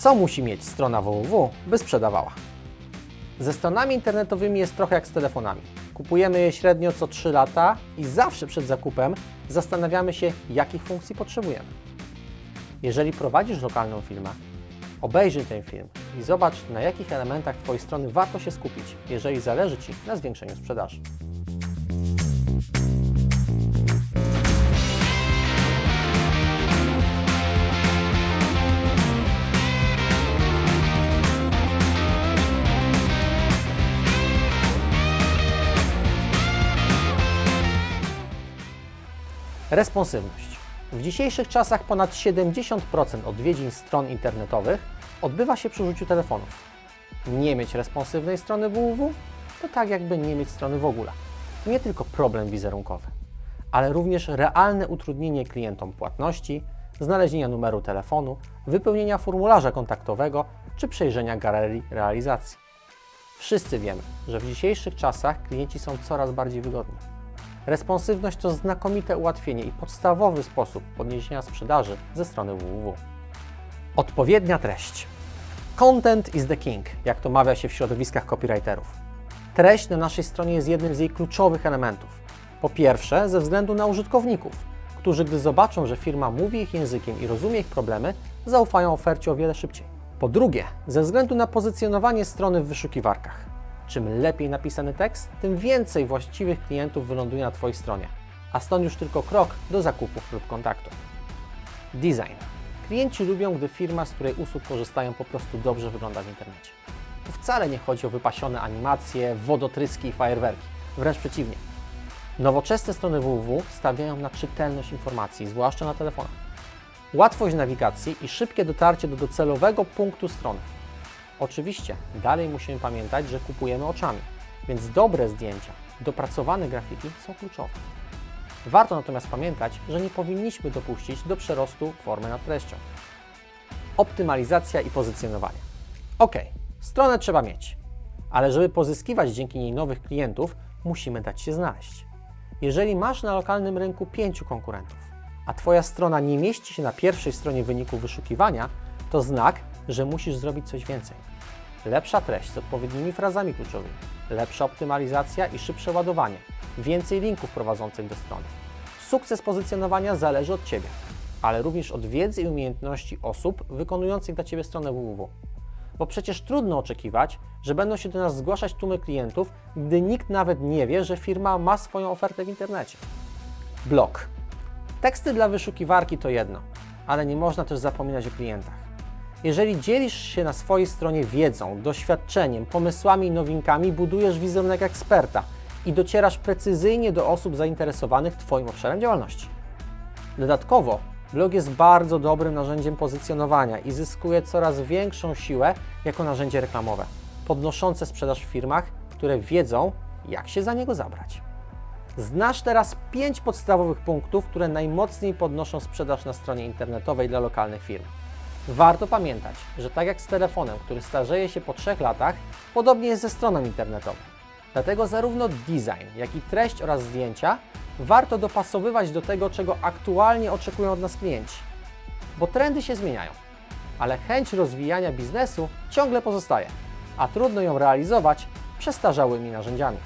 Co musi mieć strona www, by sprzedawała? Ze stronami internetowymi jest trochę jak z telefonami. Kupujemy je średnio co 3 lata i zawsze przed zakupem zastanawiamy się, jakich funkcji potrzebujemy. Jeżeli prowadzisz lokalną firmę, obejrzyj ten film i zobacz, na jakich elementach Twojej strony warto się skupić, jeżeli zależy Ci na zwiększeniu sprzedaży. Responsywność. W dzisiejszych czasach ponad 70% odwiedzin stron internetowych odbywa się przy użyciu telefonów. Nie mieć responsywnej strony www to tak jakby nie mieć strony w ogóle. Nie tylko problem wizerunkowy, ale również realne utrudnienie klientom płatności, znalezienia numeru telefonu, wypełnienia formularza kontaktowego czy przejrzenia galerii realizacji. Wszyscy wiemy, że w dzisiejszych czasach klienci są coraz bardziej wygodni. Responsywność to znakomite ułatwienie i podstawowy sposób podniesienia sprzedaży ze strony www. Odpowiednia treść. Content is the king, jak to mawia się w środowiskach copywriterów. Treść na naszej stronie jest jednym z jej kluczowych elementów. Po pierwsze, ze względu na użytkowników, którzy gdy zobaczą, że firma mówi ich językiem i rozumie ich problemy, zaufają ofercie o wiele szybciej. Po drugie, ze względu na pozycjonowanie strony w wyszukiwarkach. Czym lepiej napisany tekst, tym więcej właściwych klientów wyląduje na Twojej stronie, a stąd już tylko krok do zakupów lub kontaktu. Design. Klienci lubią, gdy firma, z której usług korzystają, po prostu dobrze wygląda w internecie. Tu wcale nie chodzi o wypasione animacje, wodotryski i fajerwerki. Wręcz przeciwnie. Nowoczesne strony www stawiają na czytelność informacji, zwłaszcza na telefonach. Łatwość nawigacji i szybkie dotarcie do docelowego punktu strony. Oczywiście, dalej musimy pamiętać, że kupujemy oczami, więc dobre zdjęcia, dopracowane grafiki są kluczowe. Warto natomiast pamiętać, że nie powinniśmy dopuścić do przerostu formy nad treścią. Optymalizacja i pozycjonowanie. Ok, stronę trzeba mieć, ale żeby pozyskiwać dzięki niej nowych klientów, musimy dać się znaleźć. Jeżeli masz na lokalnym rynku pięciu konkurentów, a Twoja strona nie mieści się na pierwszej stronie wyniku wyszukiwania, to znak, że musisz zrobić coś więcej. Lepsza treść z odpowiednimi frazami kluczowymi, lepsza optymalizacja i szybsze ładowanie, więcej linków prowadzących do strony. Sukces pozycjonowania zależy od Ciebie, ale również od wiedzy i umiejętności osób wykonujących dla Ciebie stronę www. Bo przecież trudno oczekiwać, że będą się do nas zgłaszać tłumy klientów, gdy nikt nawet nie wie, że firma ma swoją ofertę w internecie. Blog. Teksty dla wyszukiwarki to jedno, ale nie można też zapominać o klientach. Jeżeli dzielisz się na swojej stronie wiedzą, doświadczeniem, pomysłami i nowinkami, budujesz wizerunek eksperta i docierasz precyzyjnie do osób zainteresowanych Twoim obszarem działalności. Dodatkowo, blog jest bardzo dobrym narzędziem pozycjonowania i zyskuje coraz większą siłę jako narzędzie reklamowe, podnoszące sprzedaż w firmach, które wiedzą, jak się za niego zabrać. Znasz teraz pięć podstawowych punktów, które najmocniej podnoszą sprzedaż na stronie internetowej dla lokalnych firm. Warto pamiętać, że tak jak z telefonem, który starzeje się po trzech latach, podobnie jest ze stroną internetową. Dlatego zarówno design, jak i treść oraz zdjęcia warto dopasowywać do tego, czego aktualnie oczekują od nas klienci. Bo trendy się zmieniają, ale chęć rozwijania biznesu ciągle pozostaje, a trudno ją realizować przestarzałymi narzędziami.